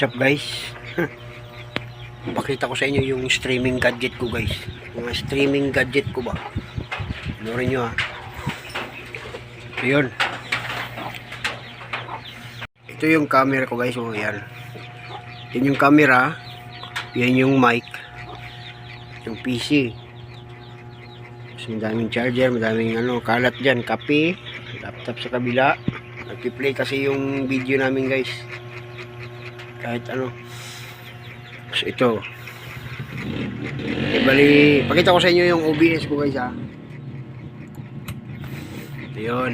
What's up guys? Pakita ko sa inyo yung streaming gadget ko guys. Mga streaming gadget ko ba? Panorin nyo ha. So yun. Ito yung camera ko guys. Oh, yan. Yan yung camera. Yan yung mic. Yung PC. Mas madaming charger, madaming ano, kalat dyan. Kape, laptop sa kabila. Nagpi-play kasi yung video namin guys. Kahit ano. So ito. E bali, pakita ko sa inyo yung OBS ko guys ha. Ito yun.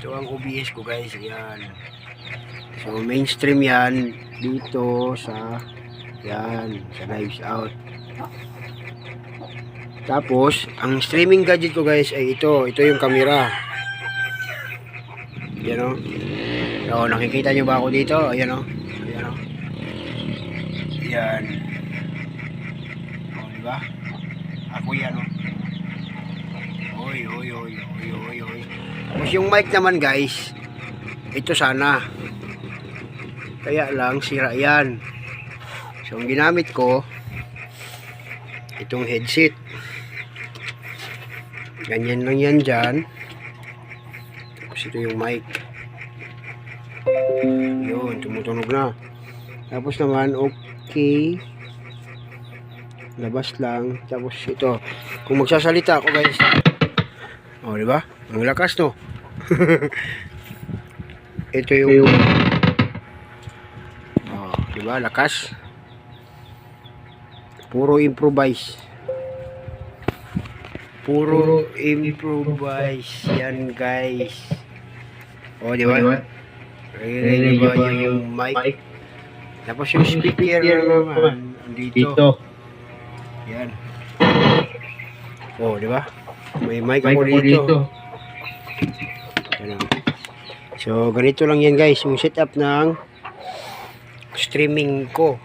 Ito ang OBS ko guys. Yan. So mainstream yan dito sa yan, sa Knives Out. Tapos, ang streaming gadget ko guys ay ito. Ito yung camera. Yan o. So, nakikita nyo ba ako dito? Ayan o. Ayan o. Yan. O, diba? Ako yan o. Oy, oy, oy, oy, oy, oy. Tapos yung mic naman guys, ito sana. Kaya lang, sira yan. So, ang ginamit ko, itong headset. Ganyan lang yan dyan. Tapos ito yung mic. Yun, tumutunog na. Tapos naman, okay. Labas lang. Tapos ito. Kung magsasalita ako guys. O, di ba? Ang lakas no. ito yung Oh, di ba? Lakas. Puro improvise. Puro improvise yan guys. O, di ba? Naririnig ba yung mic? Tapos yung speaker naman, dito. Dito. Yan. Oh, di ba? May mic Mic ako dito. dito. So, ganito lang yan guys, yung setup ng streaming ko.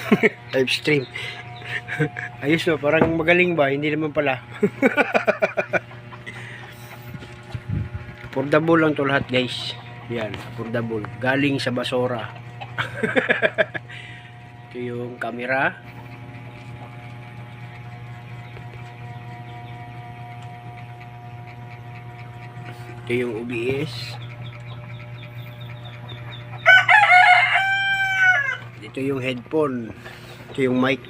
Live stream. Ayos no, parang magaling ba? Hindi naman pala. affordable lang to lahat guys. Yan, affordable. Galing sa basura. Ito yung camera. Ito yung OBS. Dito yung headphone. Ito yung mic.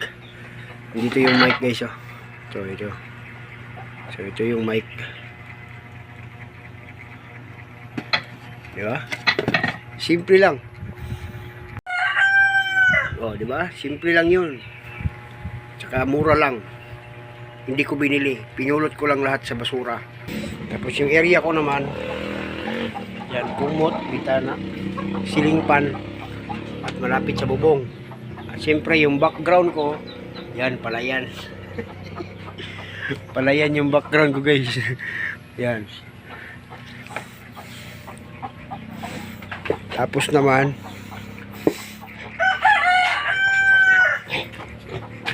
Dito yung mic guys oh. Ito, ito. So ito yung mic. Di ba? Simple lang. Oh, di ba? Simple lang 'yun. Tsaka mura lang. Hindi ko binili. Pinulot ko lang lahat sa basura. Tapos yung area ko naman, yan, kumot, bitana, ceiling fan, at malapit sa bubong. At siyempre yung background ko, yan, palayan. palayan yung background ko guys. yan. Tapos naman,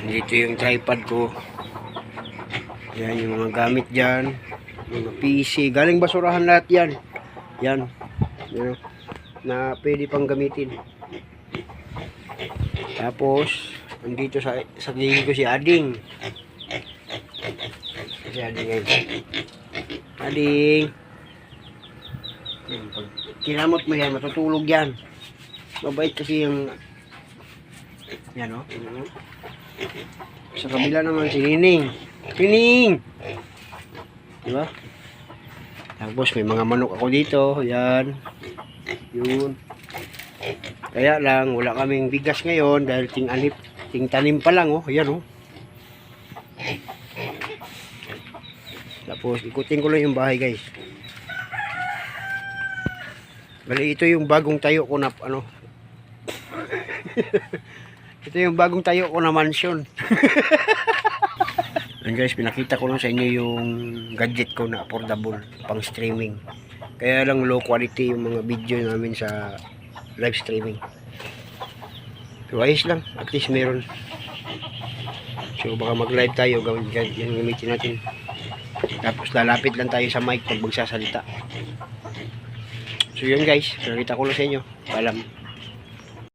dito yung tripod ko. Yan yung mga gamit dyan. Mga PC. Galing basurahan lahat yan. Yan. Yan. Na pwede pang gamitin. Tapos, andito sa sa gilid ko si Ading. Si Ading ngayon. Ading. Yan, pag kinamot mo yan, matutulog yan. Mabait kasi yung yan o. Oh. Sa kabila naman si Nining. Nining! Diba? Tapos may mga manok ako dito. Yan. Yun. Kaya lang, wala kaming bigas ngayon dahil ting anip, ting tanim pa lang oh. Ayan oh. Tapos ikutin ko lang yung bahay guys. Bali ito yung bagong tayo ko na ano. ito yung bagong tayo ko na mansion. And guys, pinakita ko lang sa inyo yung gadget ko na affordable pang streaming. Kaya lang low quality yung mga video namin sa live streaming. So ayos lang, at least meron. So baka mag-live tayo, gawin yan gamitin natin. Tapos lalapit lang tayo sa mic pag magsasalita. So yun guys, pinakita ko lang sa inyo. Paalam.